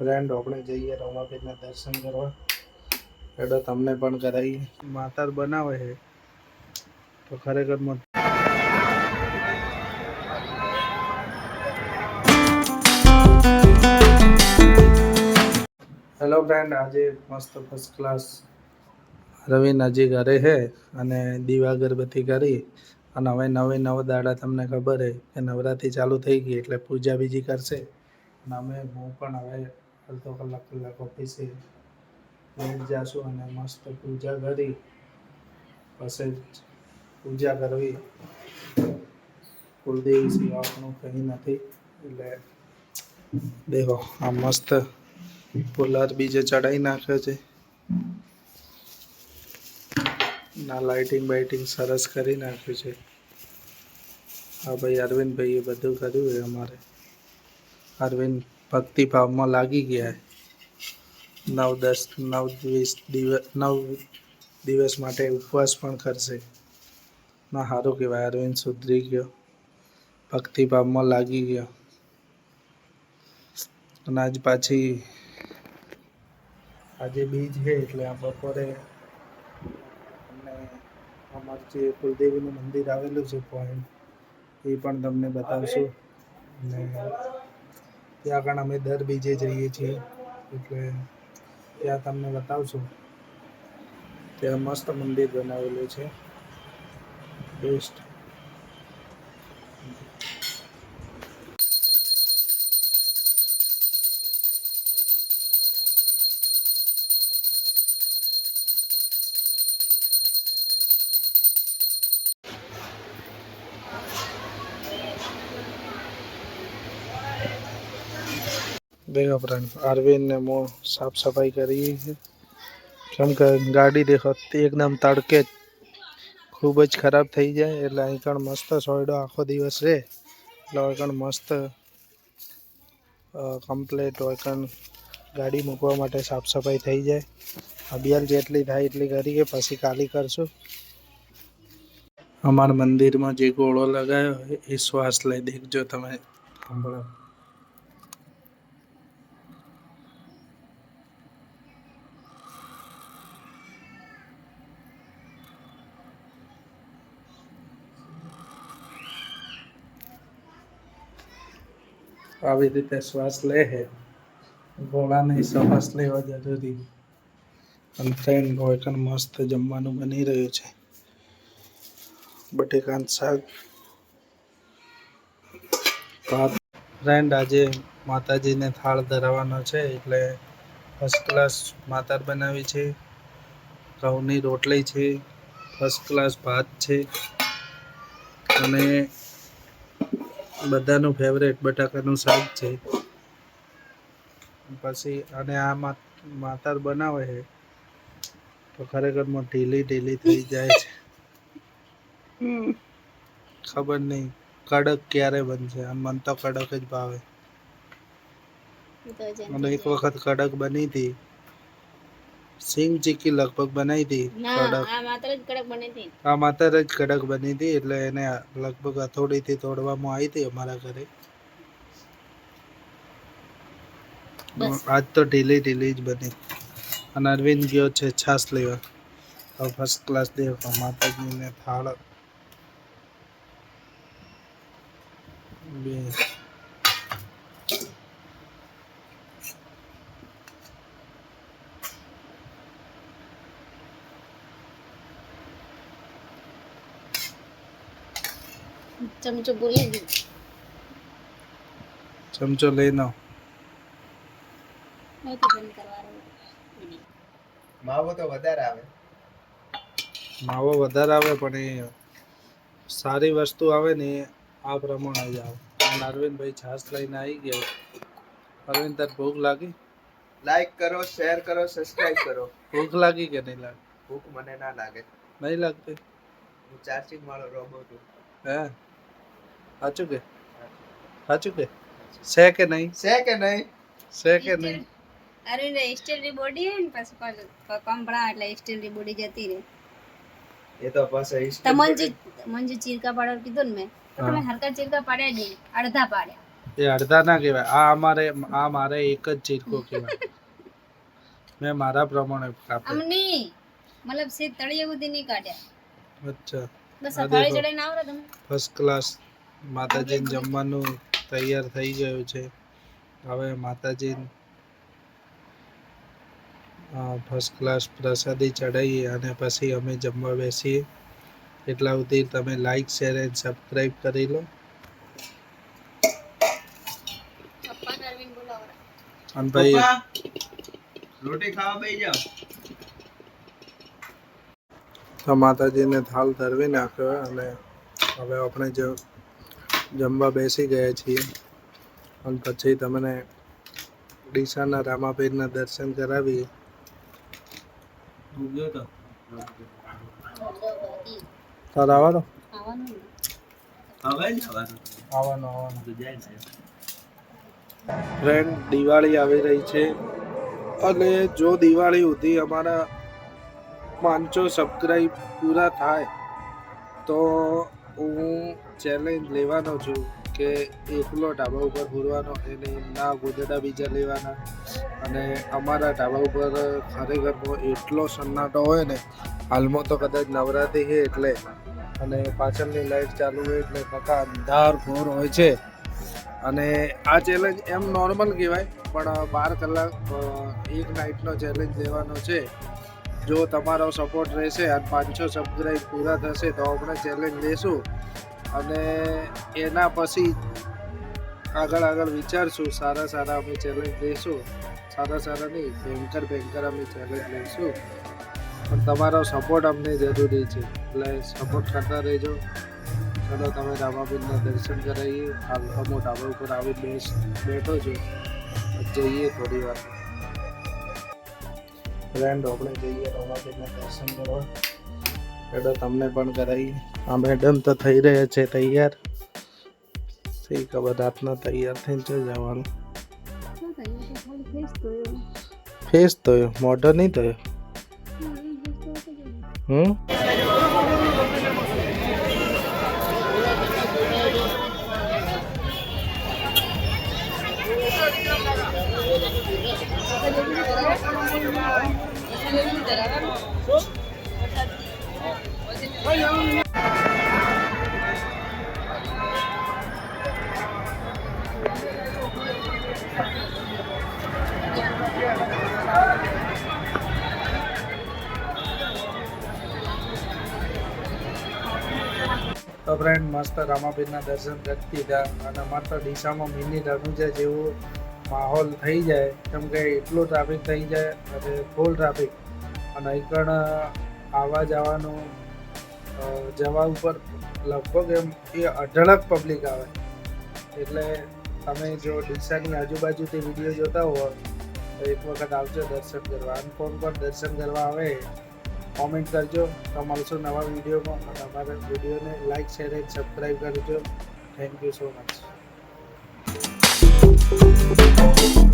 Friend, આપણે જઈએ રમાપીરના દર્શન કરવા. એટલે તમને પણ કરાવીએ માતાર બનાવે છે. તો ખરેખર હેલો ફ્રેન્ડ આજે મસ્ત ફર્સ્ટ ક્લાસ રવિ નજી ઘરે છે અને દીવા અગરબત્તી કરી. અને હવે નવે નવ દાડા તમને ખબર છે કે નવરાત્રિ ચાલુ થઈ ગઈ એટલે પૂજા બીજી કરશે. અને અમે હું પણ હવે અડધો કલાક કલાક ઓફિસે લેટ જાશું અને મસ્ત પૂજા કરી, પછી પૂજા કરવી. કુલદેવી સિવાય આપણું કંઈ નથી, એટલે દેખો આ મસ્ત પોલાર બીજે ચડાવી નાખ્યો છે. ના લાઇટિંગ બાઇટિંગ સરસ કરી નાખ્યું છે. હા ભાઈ અરવિંદ ભાઈએ બધું કર્યું છે અમારે. અરવિંદ ભક્તિ ભાવમાં લાગી ગયા. નવ દસ, નવ વીસ દિવસ, નવ દિવસ માટે ઉપવાસ પણ કરશે. ના, સારું કહેવાય, અરવિંદ સુધરી ગયો. ભક્તિ ભાવમાં લાગી ગયો. અને આજ પાછી આજે બીજ છે, એટલે આ બપોરે અને અમારું જે કુલદેવીનું મંદિર આવેલું છે પોઈન્ટ એ પણ તમને બતાવશું. અને ત્યાં આગળ અમે દર બીજે જઈએ છીએ. એટલે ત્યાં તમને બતાવશું. ત્યાં મસ્ત મંદિર બનાવેલું છે. બેસ્ટ ફ્રેન્ડ અરવિંદ ને હું સાફ સફાઈ કરી કેમ કે ગાડી દેખો એકદમ તડકે ખૂબ જ ખરાબ થઈ જાય એટલે અહીં કણ મસ્ત સોયડો આખો દિવસ રહે એટલે હોય કણ મસ્ત કમ્પ્લેટ હોય કણ ગાડી મૂકવા માટે સાફ સફાઈ થઈ જાય અભિયાન જેટલી થાય એટલી કરીએ પછી કાલી કરશું અમારા મંદિરમાં જે ગોળો લગાવ્યો એ શ્વાસ લઈ દેખજો તમે સાંભળો આવી રીતે શ્વાસ લે છે ગોળાની શ્વાસ લેવા જરૂરી. અને ફ્રેન્ડ હોય કણ મસ્ત જમવાનું બની રહ્યું છે. બટેકાનું શાક. ભાત. ફ્રેન્ડ, આજે માતાજીને થાળ ધરાવવાનો છે એટલે ફર્સ્ટ ક્લાસ માતાર બનાવી છે. ઘઉંની રોટલી છે. ફર્સ્ટ ક્લાસ ભાત છે. અને બધાનું ફેવરેટ બટાકાનું શાક છે. પછી અને આ માતાર બનાવે છે. તો ખરેખરમાં ઢીલી ઢીલી થઈ જાય છે. ખબર નહીં કડક ક્યારે બનશે? આમ મન તો કડક જ ભાવે. અને એક વખત કડક બની હતી. સિંગ કી લગભગ બનાવી હતી કડક. આ માત્ર જ કડક બની હતી. આ માતર જ કડક બની હતી એટલે એને લગભગ હથોડીથી તોડવામાં આવી હતી અમારા ઘરે. આજ તો ઢીલી ઢીલી જ બની. અને અરવિંદ ગયો છે છાસ લેવા. ફર્સ્ટ ક્લાસ દેખો માતાજીને થાળ ચમચો ભૂલી ગયું ચમચો લઈ વીડિયો. માવો તો વધારે આવે. માવો વધારે આવે પણ એ સારી વસ્તુ આવે ને આ પ્રમાણે જ આવે. અને અરવિંદભાઈ છાસ લઈને આવી ગયો. અરવિંદ તાર ભૂખ લાગી? લાઈક કરો શેર કરો સબસ્ક્રાઇબ કરો. ભૂખ લાગી કે નહીં લાગે? ભૂખ મને ના લાગે. નહીં લાગતી? હું ચાર્જિંગ વાળો રોબો છું હે? સાચું કે? સાચું કે? છે કે નહીં? છે કે નહીં? છે કે નહીં? અરવિંદ સ્ટીલની બોડી હે ને પછી કંપડા એટલે સ્ટીલની બોડી જતી રહે. એ તો પછી તો મંજુ ચીરકા પાડવાનું કીધું ને મેં? તમે હરકા ચીરકા પાડ્યા જ નહીં? અડધા પાડ્યા. એ અડધા ના કહેવાય. આ અમારે આ મારે એક જ ચીરકો કહેવાય. મેં મારા પ્રમાણે કાપે. અમની મતલબ સે તળિયે સુધી નહીં કાઢ્યા. અચ્છા. બસ આ થાળી. ચડાઈને આવડે તમને ફર્સ્ટ ક્લાસ માતાજીને જમવાનું તૈયાર થઈ ગયું છે. હવે માતાજી ફર્સ્ટ ક્લાસ પ્રસાદી ચડાવીએ અને પછી અમે જમવા બેસીએ. એટલા સુધી તમે લાઈક શેર એન્ડ સબસ્ક્રાઈબ કરી લો. અને ભાઈ રોટી ખાવા બેસી જાઓ. તો માતાજીને થાળ ધરવી નાખ્યો અને હવે આપણે જ જમવા બેસી ગયા છીએ. અને પછી તમને ડીસાના રામાપીરના દર્શન કરાવીએ. તાર આવવાનો? આવવાનો ફ્રેન્ડ દિવાળી આવી રહી છે. અને જો દિવાળી સુધી અમારા પાંચસો સબસ્ક્રાઈબ પૂરા થાય, તો હું ચેલેન્જ લેવાનો છું કે એકલો ઢાબા ઉપર ફૂરવાનો એને ના ગોદડા બીજા લેવાના. અને અમારા ઢાબા ઉપર ખરેખર એટલો સન્નાટો હોય ને, હાલમાં તો કદાચ નવરાત્રી છે એટલે. અને પાછળની લાઈટ ચાલુ હોય એટલે પક્કા અંધાર ઘોર હોય છે. અને આ ચેલેન્જ એમ નોર્મલ કહેવાય, પણ બાર કલાક એક નાઇટનો ચેલેન્જ લેવાનો છે. જો તમારો સપોર્ટ રહેશે અને પાંચસો સબસ્ક્રાઈબ પૂરા થશે તો આપણે ચેલેન્જ લેશું. અને એના પછી આગળ આગળ વિચારશું, સારા સારા અમે ચેલેન્જ લઈશું સારા સારા નહીં, ભયંકર ભયંકર અમે ચેલેન્જ લઈશું પણ તમારો સપોર્ટ અમને જરૂરી છે. એટલે સપોર્ટ કરતા રહેજો. ચલો, તમે રામાબીનના દર્શન કરાવીએ. હાલ અમો ઢાબા ઉપર આવી બેસ, બેઠો છું. જઈએ થોડી વાર. ફ્રેન્ડ આપણે જઈએ રામાપીરના દર્શન કરવા. એટલે તમને પણ કરાવીએ આ મેડમ તો થઈ રહ્યા છે તૈયાર. થઈ ખબર રાતના તૈયાર થઈને ચો જવાનું. ફેસ થયો મોઢો નહીં થયો હમ, તો. ફ્રેન્ડ મસ્ત રામાપીરના દર્શન કરી દીધા અને માત્ર ડીસામાં મિની રણુજા જેવો માહોલ થઈ જાય, કેમ કે એટલો ટ્રાફિક થઈ જાય અને ફૂલ ટ્રાફિક અને અહીં પણ આવવા જવાનું જવા ઉપર લગભગ એમ એ અઢળક પબ્લિક આવે. એટલે તમે જો ડીસાની આજુબાજુથી વીડિયો જોતા હો તો એક વખત આવજો દર્શન કરવા. અને ફોન પર દર્શન કરવા આવે કોમેન્ટ કરજો. તો મળશો નવા વિડીયોમાં અને અમારા વિડીયોને લાઈક શેર એન્ડ સબસ્ક્રાઈબ કરજો. Thank you so much Thank